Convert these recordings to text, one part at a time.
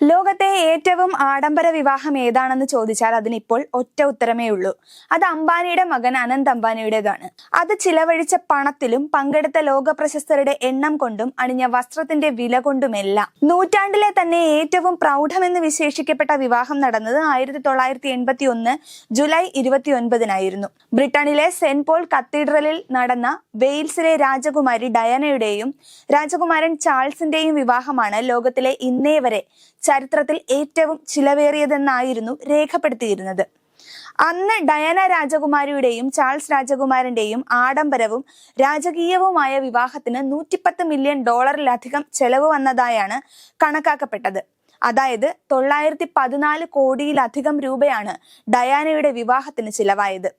ലോകത്തെ ഏറ്റവും ആഡംബര വിവാഹം ഏതാണെന്ന് ചോദിച്ചാൽ അതിനിപ്പോൾ ഒറ്റ ഉത്തരമേ ഉള്ളൂ. അത് അംബാനിയുടെ മകൻ അനന്ത് അംബാനിയുടേതാണ്. അത് ചിലവഴിച്ച പണത്തിലും പങ്കെടുത്ത ലോക പ്രശസ്തരുടെ എണ്ണം കൊണ്ടും അണിഞ്ഞ വസ്ത്രത്തിന്റെ വില കൊണ്ടുമെല്ലാം. നൂറ്റാണ്ടിലെ തന്നെ ഏറ്റവും പ്രൗഢമെന്ന് വിശേഷിക്കപ്പെട്ട വിവാഹം നടന്നത് ആയിരത്തി തൊള്ളായിരത്തി എൺപത്തി ഒന്ന് ജൂലൈ ഇരുപത്തി ഒൻപതിനായിരുന്നു ബ്രിട്ടനിലെ സെന്റ് പോൾ കത്തീഡ്രലിൽ നടന്ന വെയിൽസിലെ രാജകുമാരി ഡയനയുടെയും രാജകുമാരൻ ചാൾസിന്റെയും വിവാഹമാണ് ലോകത്തിലെ ഇന്നേ വരെ ചരിത്രത്തിൽ ഏറ്റവും ചിലവേറിയതെന്നായിരുന്നു രേഖപ്പെടുത്തിയിരുന്നത്. അന്ന് ഡയന രാജകുമാരിയുടെയും ചാൾസ് രാജകുമാരന്റെയും ആഡംബരവും രാജകീയവുമായ വിവാഹത്തിന് നൂറ്റിപ്പത്ത് മില്യൺ ഡോളറിലധികം ചെലവ് വന്നതായാണ് കണക്കാക്കപ്പെട്ടത്. അതായത് തൊള്ളായിരത്തി പതിനാല് കോടിയിലധികം രൂപയാണ് ഡയാനയുടെ വിവാഹത്തിന് ചിലവായത്.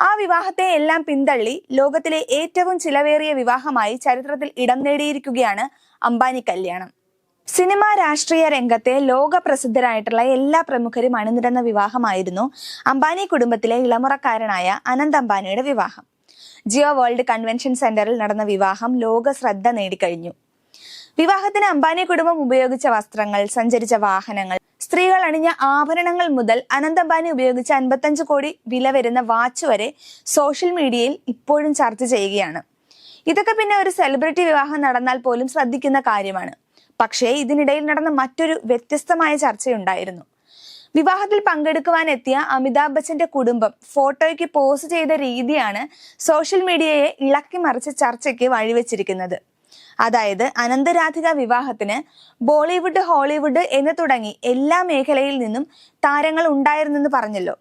ആ വിവാഹത്തെ എല്ലാം പിന്തള്ളി ലോകത്തിലെ ഏറ്റവും ചിലവേറിയ വിവാഹമായി ചരിത്രത്തിൽ ഇടം നേടിയിരിക്കുകയാണ് അംബാനി കല്യാണം. സിനിമ രാഷ്ട്രീയ രംഗത്തെ ലോക പ്രസിദ്ധരായിട്ടുള്ള എല്ലാ പ്രമുഖരും അണിനിരന്ന വിവാഹമായിരുന്നു അംബാനി കുടുംബത്തിലെ ഇളമുറക്കാരനായ അനന്ത് അംബാനിയുടെ വിവാഹം. ജിയോ വേൾഡ് കൺവെൻഷൻ സെന്ററിൽ നടന്ന വിവാഹം ലോക ശ്രദ്ധ നേടിക്കഴിഞ്ഞു. വിവാഹത്തിന് അംബാനി കുടുംബം ഉപയോഗിച്ച വസ്ത്രങ്ങൾ സഞ്ചരിച്ച വാഹനങ്ങൾ സ്ത്രീകൾ അണിഞ്ഞ ആഭരണങ്ങൾ മുതൽ അനന്ത് അംബാനി ഉപയോഗിച്ച അൻപത്തഞ്ച് കോടി വില വരുന്ന വാച്ച് വരെ സോഷ്യൽ മീഡിയയിൽ ഇപ്പോഴും ചർച്ച ചെയ്യുകയാണ്. ഇതൊക്കെ പിന്നെ ഒരു സെലിബ്രിറ്റി വിവാഹം നടന്നാൽ പോലും ശ്രദ്ധിക്കുന്ന കാര്യമാണ്. പക്ഷേ ഇതിനിടയിൽ നടന്ന മറ്റൊരു വ്യത്യസ്തമായ ചർച്ചയുണ്ടായിരുന്നു. വിവാഹത്തിൽ പങ്കെടുക്കുവാൻ എത്തിയ അമിതാഭ് ബച്ചന്റെ കുടുംബം ഫോട്ടോയ്ക്ക് പോസ്റ്റ് ചെയ്ത രീതിയാണ് സോഷ്യൽ മീഡിയയെ ഇളക്കി മറിച്ച് ചർച്ചയ്ക്ക് വഴിവെച്ചിരിക്കുന്നത്. അതായത് അനന്തരാധിക വിവാഹത്തിന് ബോളിവുഡ് ഹോളിവുഡ് എന്ന് തുടങ്ങി എല്ലാ മേഖലയിൽ നിന്നും താരങ്ങൾ ഉണ്ടായിരുന്നെന്ന് പറഞ്ഞല്ലോ.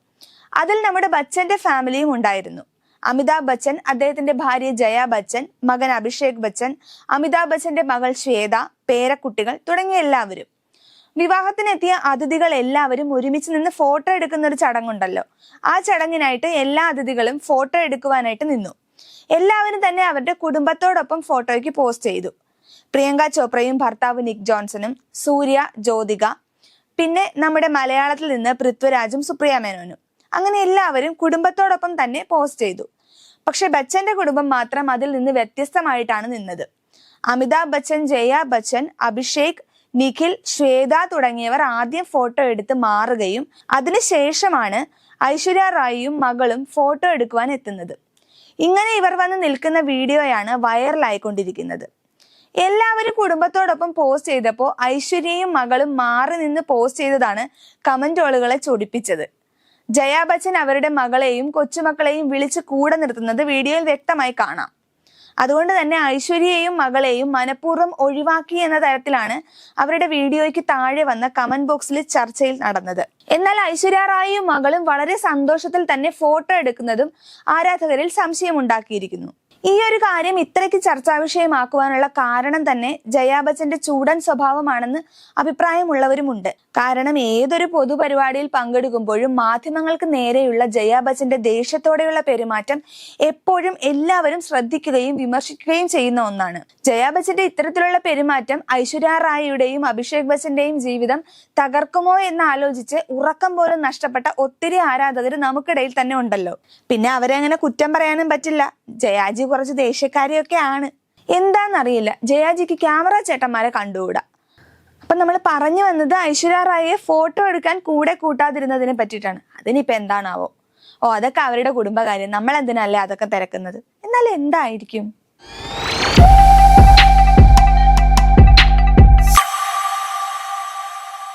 അതിൽ നമ്മുടെ ബച്ചന്റെ ഫാമിലിയും ഉണ്ടായിരുന്നു. അമിതാഭ് ബച്ചൻ അദ്ദേഹത്തിന്റെ ഭാര്യ ജയ ബച്ചൻ മകൻ അഭിഷേക് ബച്ചൻ അമിതാഭ് ബച്ചന്റെ മകൾ ശ്വേത പേരക്കുട്ടികൾ തുടങ്ങിയ എല്ലാവരും. വിവാഹത്തിനെത്തിയ അതിഥികൾ എല്ലാവരും ഒരുമിച്ച് നിന്ന് ഫോട്ടോ എടുക്കുന്ന ഒരു ചടങ്ങുണ്ടല്ലോ. ആ ചടങ്ങിനായിട്ട് എല്ലാ അതിഥികളും ഫോട്ടോ എടുക്കുവാനായിട്ട് നിന്നു. എല്ലാവരും തന്നെ അവരുടെ കുടുംബത്തോടൊപ്പം ഫോട്ടോയ്ക്ക് പോസ്റ്റ് ചെയ്തു. പ്രിയങ്ക ചോപ്രയും ഭർത്താവ് നിക് ജോൺസണും സൂര്യ ജ്യോതിക പിന്നെ നമ്മുടെ മലയാളത്തിൽ നിന്ന് പൃഥ്വിരാജും സുപ്രിയ മേനോനും. അങ്ങനെ എല്ലാവരും കുടുംബത്തോടൊപ്പം തന്നെ പോസ്റ്റ് ചെയ്തു. പക്ഷെ ബച്ചന്റെ കുടുംബം മാത്രം അതിൽ നിന്ന് വ്യത്യസ്തമായിട്ടാണ് നിന്നത്. അമിതാഭ് ബച്ചൻ ജയ ബച്ചൻ അഭിഷേക് നിഖിൽ ശ്വേത തുടങ്ങിയവർ ആദ്യം ഫോട്ടോ എടുത്ത് മാറുകയും അതിനുശേഷമാണ് ഐശ്വര്യ റായിയും മകളും ഫോട്ടോ എടുക്കുവാൻ എത്തുന്നത്. ഇങ്ങനെ ഇവർ വന്ന് നിൽക്കുന്ന വീഡിയോയാണ് വൈറലായിക്കൊണ്ടിരിക്കുന്നത്. എല്ലാവരും കുടുംബത്തോടൊപ്പം പോസ്റ്റ് ചെയ്തപ്പോൾ ഐശ്വര്യയും മകളും മാറി നിന്ന് പോസ്റ്റ് ചെയ്തതാണ് കമന്റോളുകളെ ചൊടിപ്പിച്ചത്. ജയാ ബച്ചൻ അവരുടെ മകളെയും കൊച്ചുമക്കളെയും വിളിച്ച് കൂടെ നിർത്തുന്നത് വീഡിയോയിൽ വ്യക്തമായി കാണാം. അതുകൊണ്ട് തന്നെ ഐശ്വര്യയെയും മകളെയും മനഃപൂർവം ഒഴിവാക്കി എന്ന തരത്തിലാണ് അവരുടെ വീഡിയോയ്ക്ക് താഴെ വന്ന കമന്റ് ബോക്സിൽ ചർച്ചയിൽ നടന്നത്. എന്നാൽ ഐശ്വര്യ റായിയും മകളും വളരെ സന്തോഷത്തിൽ തന്നെ ഫോട്ടോ എടുക്കുന്നതും ആരാധകരിൽ സംശയമുണ്ടാക്കിയിരിക്കുന്നു. ഈ ഒരു കാര്യം ഇത്രയ്ക്ക് ചർച്ചാ വിഷയമാക്കുവാനുള്ള കാരണം തന്നെ ജയാ ബച്ചന്റെ ചൂടൻ സ്വഭാവമാണെന്ന് അഭിപ്രായമുള്ളവരുമുണ്ട്. കാരണം ഏതൊരു പൊതുപരിപാടിയിൽ പങ്കെടുക്കുമ്പോഴും മാധ്യമങ്ങൾക്ക് നേരെയുള്ള ജയാ ബച്ചന്റെ ദേഷ്യത്തോടെയുള്ള പെരുമാറ്റം എപ്പോഴും എല്ലാവരും ശ്രദ്ധിക്കുകയും വിമർശിക്കുകയും ചെയ്യുന്ന ഒന്നാണ്. ജയാ ബച്ചന്റെ ഇത്തരത്തിലുള്ള പെരുമാറ്റം ഐശ്വര്യ റായിയുടെയും അഭിഷേക് ബച്ചന്റെയും ജീവിതം തകർക്കുമോ എന്ന് ആലോചിച്ച് ഉറക്കം പോലും നഷ്ടപ്പെട്ട ഒത്തിരി ആരാധകർ നമുക്കിടയിൽ തന്നെ ഉണ്ടല്ലോ. പിന്നെ അവരെ അങ്ങനെ കുറ്റം പറയാനും പറ്റില്ല. ജയാജി കുറച്ച് ദേഷ്യക്കാരിയൊക്കെ ആണ്. എന്താണെന്നറിയില്ല ജയാജിക്ക് ക്യാമറ ചേട്ടന്മാരെ കണ്ടുകൂടാ. അപ്പൊ നമ്മൾ പറഞ്ഞു വന്നത് ഐശ്വര്യ റായിയെ ഫോട്ടോ എടുക്കാൻ കൂടെ കൂട്ടാതിരുന്നതിനെ പറ്റിയിട്ടാണ്. അതിനിപ്പോ എന്താണാവോ? ഓ അതൊക്കെ അവരുടെ കുടുംബകാര്യം. നമ്മൾ എന്തിനല്ലേ അതൊക്കെ തിരക്കുന്നത്? എന്നാൽ എന്തായിരിക്കും?